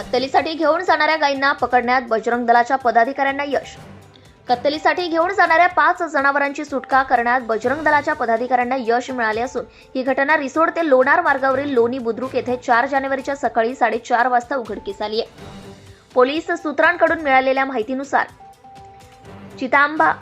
कत्तलीसाठी घेऊन जाणाऱ्या गायींना पकडण्यात बजरंग दलाच्या पदाधिकाऱ्यांना यश. कत्तलीसाठी घेऊन जाणाऱ्या पाच जनावरांची सुटका करण्यात बजरंग दलाच्या पदाधिकाऱ्यांना यश मिळाले असून ही घटना रिसोड ते लोणार मार्गावरील लोणी बुद्रुक येथे चार जानेवारीच्या सकाळी साडेचार वाजता उघडकीस आली आहे. पोलीस सूत्रांकडून मिळालेल्या माहितीनुसार चितांबा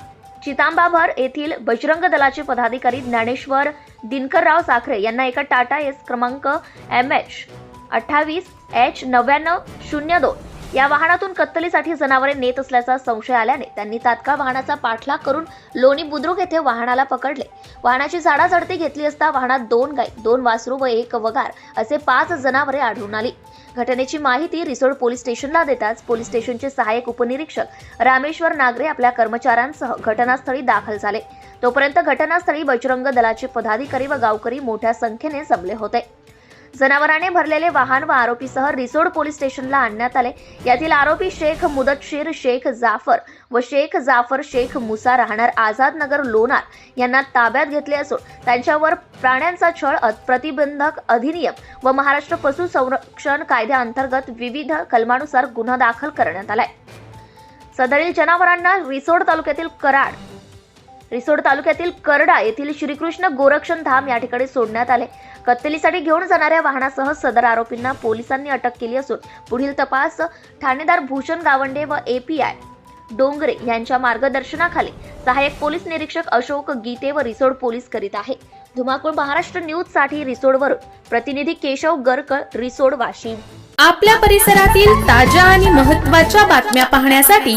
चितांबाभर येथील बजरंग दलाचे पदाधिकारी ज्ञानेश्वर दिनकरराव साखरे यांना एका टाटा एस क्रमांक एम एच अठ्ठावीस एच नव्याण्णव शून्य दोन. या वाहनातून कत्तलीसाठी जनावरे नेत असल्याचा संशय आल्याने त्यांनी तात्काळ वाहनाचा पाठलाग करून लोणी बुद्रुक येथे वाहनाला पकडले. वाहनाची झाडाझडती घेतली असता वाहनात दोन गाय दोन वासरू व एक वगार असे पाच जनावरे आढळून आली. घटनेची माहिती रिसोड पोलीस स्टेशनला देताच पोलीस स्टेशनचे सहाय्यक उपनिरीक्षक रामेश्वर नागरे आपल्या कर्मचाऱ्यांसह घटनास्थळी दाखल झाले. तोपर्यंत घटनास्थळी बजरंग दलाचे पदाधिकारी व गावकरी मोठ्या संख्येने जमले होते. जनावराने भरलेले वाहन व आरोपीसह रिसोड पोलीस स्टेशनला आणण्यात आले. यातील आरोपी शेख मुदतशीर शेख जाफर व शेख जाफर शेख मुसा राहणार आझाद नगर लोणार यांना ताब्यात घेतले असून त्यांच्यावर प्राण्यांचा छळ प्रतिबंधक अधिनियम व महाराष्ट्र पशु संरक्षण कायद्याअंतर्गत विविध कलमानुसार गुन्हा दाखल करण्यात आलाय. सदरील जनावरांना रिसोड तालुक्यातील कराड रिसोड तालुक्यातील करडा येथील श्रीकृष्ण गोरक्षण धाम या ठिकाणी सोडण्यात आले. कत्तलीसाठी घेऊन जाणाऱ्या वाहनासह सदर आरोपींना पोलिसांनी अटक केली असून पुढील तपास ठाणेदार भूषण गावंडे व एपीआय डोंगरे यांच्या मार्गदर्शनाखाली सहाय्यक पोलीस निरीक्षक अशोक गीते व रिसोड पोलीस करीत आहे. धुमाकूळ महाराष्ट्र न्यूजसाठी रिसोडवरून प्रतिनिधी केशव गरकर रिसोड वाशिम. आपल्या परिसरातील ताज्या आणि महत्त्वाच्या बातम्या पाहण्यासाठी